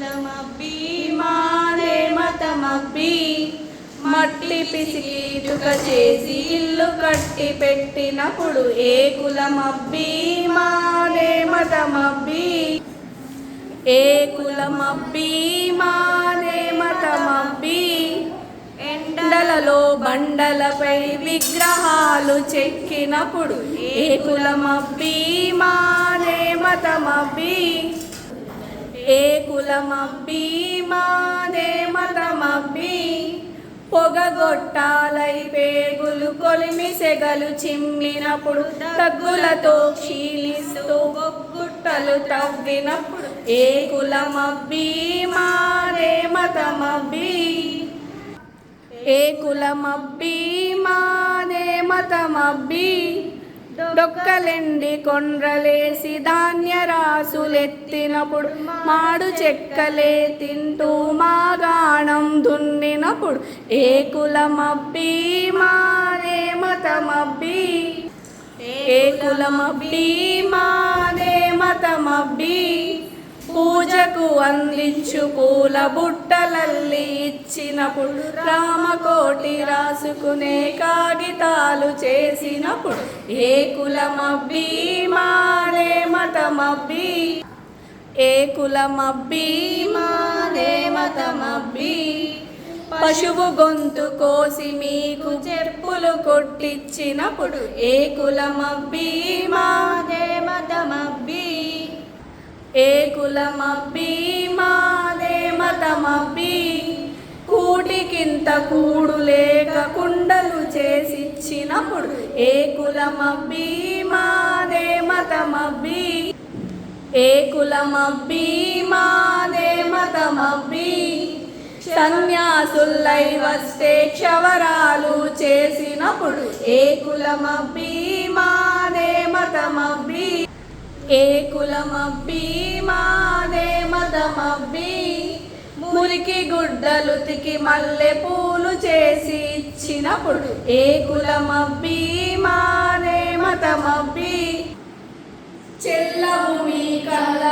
మతమబ్బి మాదే మట్టి పిసికి ఇటుక చేసి ఇల్లు కట్టి పెట్టినప్పుడు ఏ కులమబ్బి మాదే మతమబ్బి. ఏ కులమబ్బి మాదే మతమబ్బి. ఎండలలో బండలపై విగ్రహాలు చెక్కినప్పుడు ఏ కులమబ్బి మాదే ఏ కులమబ్బి మాదే మతమబ్బి పొగగొట్టాలై పేగులు కొలిమి సెగలు చిమ్మినప్పుడు దగ్గులతో క్షీణిస్తూ గొగ్గుట్టలు తవ్వినప్పుడు ఏ కులమబ్బి మాదే మతమబ్బి. ఏ కులమబ్బి మాదే మతమబ్బి డొక్కలెండి కొండ్రలేసి ధాన్య రాసులెత్తినప్పుడు మాడు చెక్కలే తింటూ మాగాణం దున్నినప్పుడు ఏ కులమబ్బి మానే మతమబ్బి? ఏ కులమబ్బి మానే మతమబ్బి? పూజకు అందించు పూల బుట్టలల్లి ఇచ్చినప్పుడు రామకోటి రాసుకునే కాగితాలు చేసినప్పుడు ఏ కులమబ్బి మాదే మతమబ్బి. ఏ కులమబ్బి మాదే మతమబ్బి. పశువు గొంతు కోసి మీకు చెప్పులు కొట్టిచ్చినప్పుడు ఏ కులమబ్బి మాదే మతమబ్బీ. కులమబ్బి మాదే మతమబ్బి. కూటికింత కూడు లేక కుండలు చేసిచ్చినప్పుడు ఏ కులమబ్బి మాదే మతమబ్బి. ఏ కులమబ్బి మాదే మతమబ్బి. సన్యాసుల్లై వస్తే క్షవరాలు చేసినప్పుడు ఏ కులమబ్బి మాదే మతమబ్బి. ఏ కులమబ్బి మాదే మతమబ్బి మురికి గుడ్డలు తికి మల్లె పూలు చేసి ఇచ్చినప్పుడు ఏ కులమబ్బి మాదే మతమబ్బి చెల్లభూమి కళ్ళ